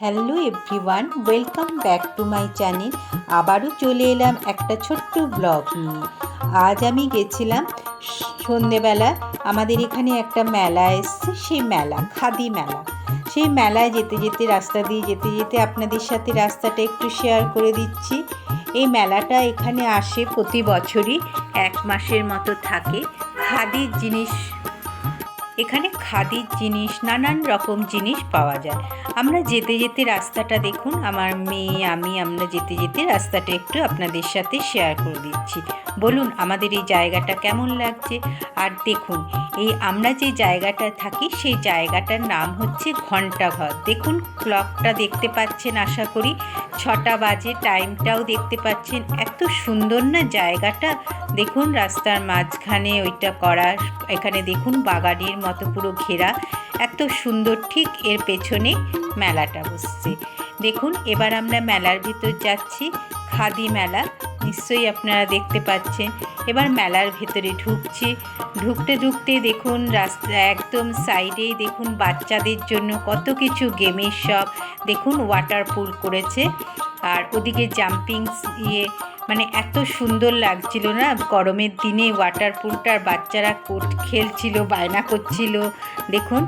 Hello everyone welcome back to my channel আবারও চলে এলাম একটা ছোট্ট ব্লগ নিয়ে। আজ আমি গেছিলাম সন্ধেবেলা। আমাদের এখানে একটা মেলা এসছে, সেই মেলা, খাদি মেলা। সেই মেলায় যেতে যেতে, রাস্তা দিয়ে যেতে যেতে আপনাদের সাথে রাস্তাটা একটু শেয়ার করে দিচ্ছি। এই মেলাটা এখানে আসে প্রতি বছরই, এক মাসের মতো থাকে। খাদির জিনিস এখানে খাদির জিনিস, নানান রকম জিনিস পাওয়া যায়। আমরা যেতে যেতে রাস্তাটা দেখুন, আমার মেয়ে, আমি আমরা যেতে যেতে রাস্তাটা একটু আপনাদের সাথে শেয়ার করে দিচ্ছি। বলুন আমাদের এই জায়গাটা কেমন লাগছে? আর দেখুন, এই আমরা যে জায়গাটা থাকি সেই জায়গাটার নাম হচ্ছে ঘণ্টাঘর। দেখুন ক্লকটা দেখতে পাচ্ছেন আশা করি। ছটা বাজে টাইমটাও দেখতে পাচ্ছেন। এত সুন্দর না জায়গাটা? দেখুন, রাস্তার মাঝখানে ওইটা করা, এখানে দেখুন বাগানের মতো পুরো ঘেরা। এত সুন্দর, ঠিক এর পেছনে মেলাটা বসছে। দেখুন, এবার আমরা মেলার ভিতর যাচ্ছি, খাদি মেলা। নিশ্চয়ই আপনারা দেখতে পাচ্ছেন। এবার মেলার ভেতরে ঢুকছি। ঢুকতে ঢুকতে দেখুন রাস্তা একদম সাইডেই দেখুন বাচ্চাদের জন্য কত কিছু গেমের সব দেখুন ওয়াটার পুল করেছে। আর ওদিকে জাম্পিং ইয়ে মানে এত সুন্দর লাগছিল না? গরমের দিনে ওয়াটার পুলটার বাচ্চারা কোট খেলছিল, বায়না করছিল। দেখুন,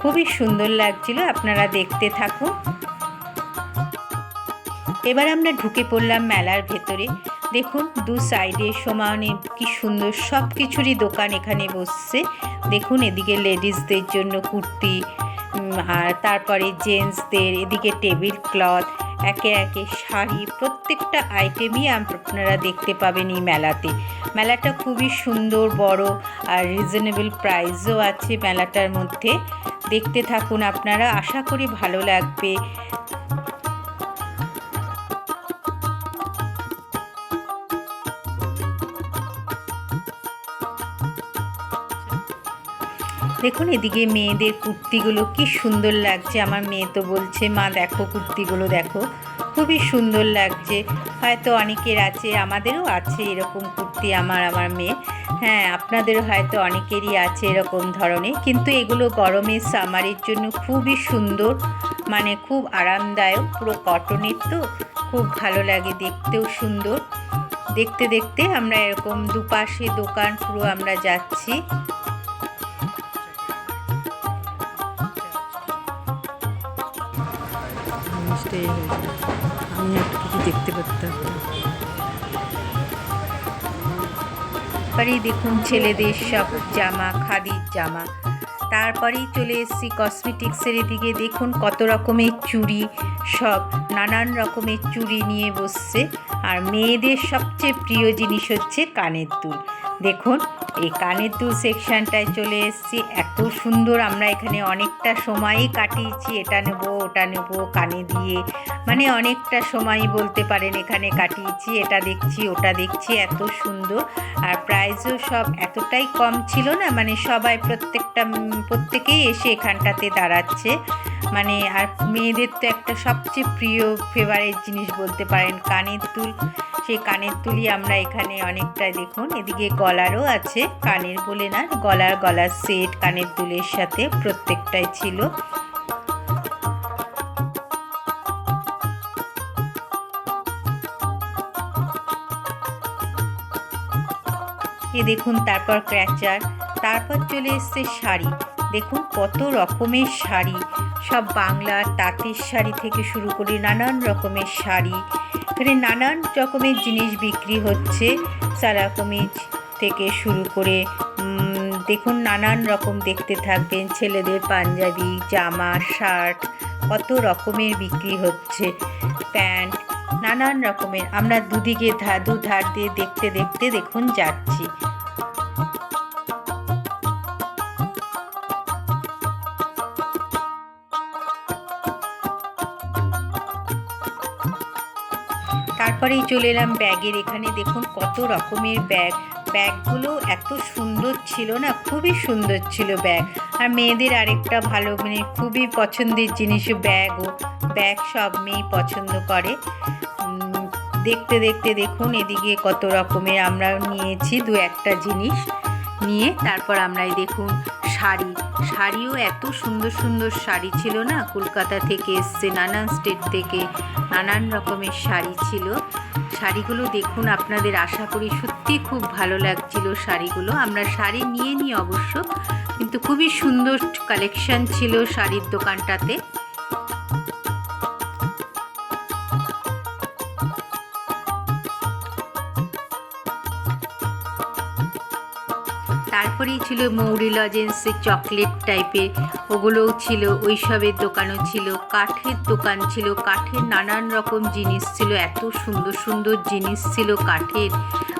খুবই সুন্দর লাগছিল, আপনারা দেখতে থাকুন। এবার আমরা ঢুকে পড়লাম মেলার ভেতরে। দেখুন, দু সাইডে সমানে কি সুন্দর সব কিছুরই দোকান এখানে বসছে। দেখুন, এদিকে লেডিসদের জন্য কুর্তি আর তারপরে জেন্টসদের, এদিকে টেবিল ক্লথ, একে একে শাড়ি, প্রত্যেকটা আইটেমই আপনারা দেখতে পাবেন এই মেলাতে। মেলাটা খুবই সুন্দর, বড় আর রিজনেবল প্রাইসও আছে মেলাটার মধ্যে। দেখতে থাকুন আপনারা, আশা করি ভালো লাগবে। দেখুন এদিকে মেয়েদের কুর্তিগুলো কি সুন্দর লাগছে। আমার মেয়ে তো বলছে, মা, দেখো কুর্তিগুলো, দেখো। খুবই সুন্দর লাগছে। হয়তো অনেকের আছে, আমাদেরও আছে এরকম কুর্তি আমার আমার মেয়ে। হ্যাঁ আপনাদেরও হয়তো অনেকেরই আছে এরকম ধরনের। কিন্তু এগুলো গরমের সামারের জন্য খুবই সুন্দর মানে খুব আরামদায়ক। পুরো কটনের তো, খুব ভালো লাগে দেখতেও সুন্দর। দেখতে দেখতে আমরা এরকম দুপাশে দোকান পুরো আমরা যাচ্ছি। যায় আমি একটা কিছু দেখতে পারতাম। তারপরেই দেখুন ছেলেদের সব জামা, খাদির জামা। তারপরেই চলে এসেছি কসমেটিক্সের এদিকে। দেখুন কত রকমের চুড়ি, সব নানান রকমের চুড়ি নিয়ে বসছে। আর মেয়েদের সবচেয়ে প্রিয় জিনিস হচ্ছে কানের দুল। দেখুন, এই কানের দুল সেকশানটায় চলে এসেছি। এত সুন্দর আমরা এখানে অনেকটা সময়ই কাটিয়েছি। এটা নেব, ওটা নেব, কানে দিয়ে। মানে অনেকটা সময় বলতে পারেন এখানে কাটিয়েছি। এটা দেখছি, ওটা দেখছি, এত সুন্দর। আর প্রাইসও সব এতটাই কম ছিল না মানে সবাই প্রত্যেকটা প্রত্যেকেই এসে এখানটাতে দাঁড়াচ্ছে। মানে আর মেয়েদের তো একটা সবচেয়ে প্রিয় ফেভারিট জিনিস বলতে পারেন কানের দুল। সেই কানের তুলি আমরা এখানে অনেকটা দেখুন, এদিকে গলারও আছে, কানের বলে না, গলার গলার সেট কানের দুলের সাথে প্রত্যেকটাই ছিল। এ দেখুন, তারপর ক্র্যাচার, তারপর চলে এসছে শাড়ি। দেখুন, কত রকমের শাড়ি, সব বাংলার তাঁতের শাড়ি থেকে শুরু করে নানান রকমের শাড়ি। এখানে নানান রকমের জিনিস বিক্রি হচ্ছে। সারা কমিজ থেকে শুরু করে দেখুন নানান রকম দেখতে থাকবেন। ছেলেদের পাঞ্জাবি, জামা, শার্ট, কত রকমের বিক্রি হচ্ছে। প্যান্ট, নানান রকমের। আমরা দুদিকে ধা দু ধার দিয়ে দেখতে দেখতে দেখুন যাচ্ছি। তারপরেই চলে এলাম ব্যাগের এখানে। দেখুন কত রকমের ব্যাগ। ব্যাগগুলো এত সুন্দর ছিল না? খুবই সুন্দর ছিল ব্যাগ। আর মেয়েদের আরেকটা ভালো মানে খুবই পছন্দের জিনিস ব্যাগও ব্যাগ সব মেয়েই পছন্দ করে। দেখতে দেখতে দেখুন এদিকে কত রকমের আমরা নিয়েছি দু একটা জিনিস নিয়ে। তারপর আমরা দেখুন শাড়ি। শাড়িও এত সুন্দর সুন্দর শাড়ি ছিল না? কলকাতা থেকে এসছে, নানান স্টেট থেকে নানান রকমের শাড়ি ছিল। শাড়িগুলো দেখুন, আপনাদের আশা করি সত্যি খুব ভালো লাগছিল শাড়িগুলো। আমরা শাড়ি নিয়ে নিই অবশ্য, কিন্তু খুবই সুন্দর কালেকশন ছিল শাড়ির দোকানটাতে। তারপরেই ছিল মৌরি লজেন্সের চকলেট টাইপের। ওগুলোও ছিল, ওইসবের দোকানও ছিল, কাঠের দোকান ছিল, কাঠের নানান রকম জিনিস ছিল, এত সুন্দর সুন্দর জিনিস ছিল কাঠের।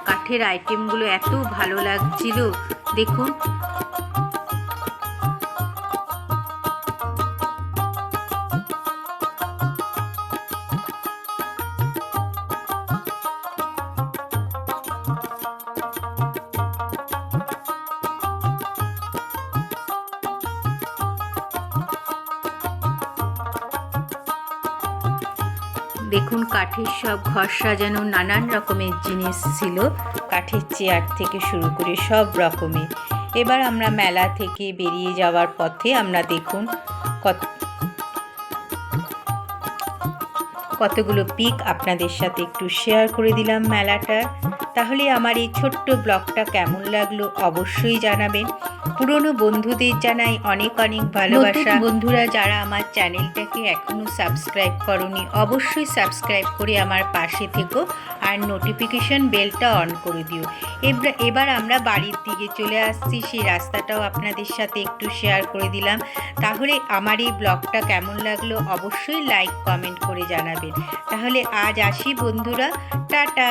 কাঠের আইটেমগুলো এত ভালো লাগছিল। দেখুন দেখুন কাঠের সব ঘর সাজানো নানান রকমের জিনিস ছিল। কাঠের চেয়ার থেকে শুরু করে সব রকমের। এবার আমরা মেলা থেকে বেরিয়ে যাওয়ার পথে আমরা দেখুন কত কতগুলো পিক আপনাদের সাথে একটু শেয়ার করে দিলাম মেলাটার তাহলে আমার এই ছোট্ট ব্লগটা কেমন লাগল অবশ্যই জানাবেন। পুরনো বন্ধুদের জানাই অনেক অনেক ভালোবাসা। বন্ধুরা যারা আমার চ্যানেলটাকে এখনও সাবস্ক্রাইব করনি, অবশ্যই সাবস্ক্রাইব করে আমার পাশে থেকো আর নোটিফিকেশন বেলটা অন করে দিও। এবার আমরা বাড়ির দিকে চলে আসছি, সেই রাস্তাটাও আপনাদের সাথে একটু শেয়ার করে দিলাম। তাহলে আমার এই ব্লগটা কেমন লাগল অবশ্যই লাইক কমেন্ট করে জানাবেন। তাহলে আজ আসি বন্ধুরা টাটা।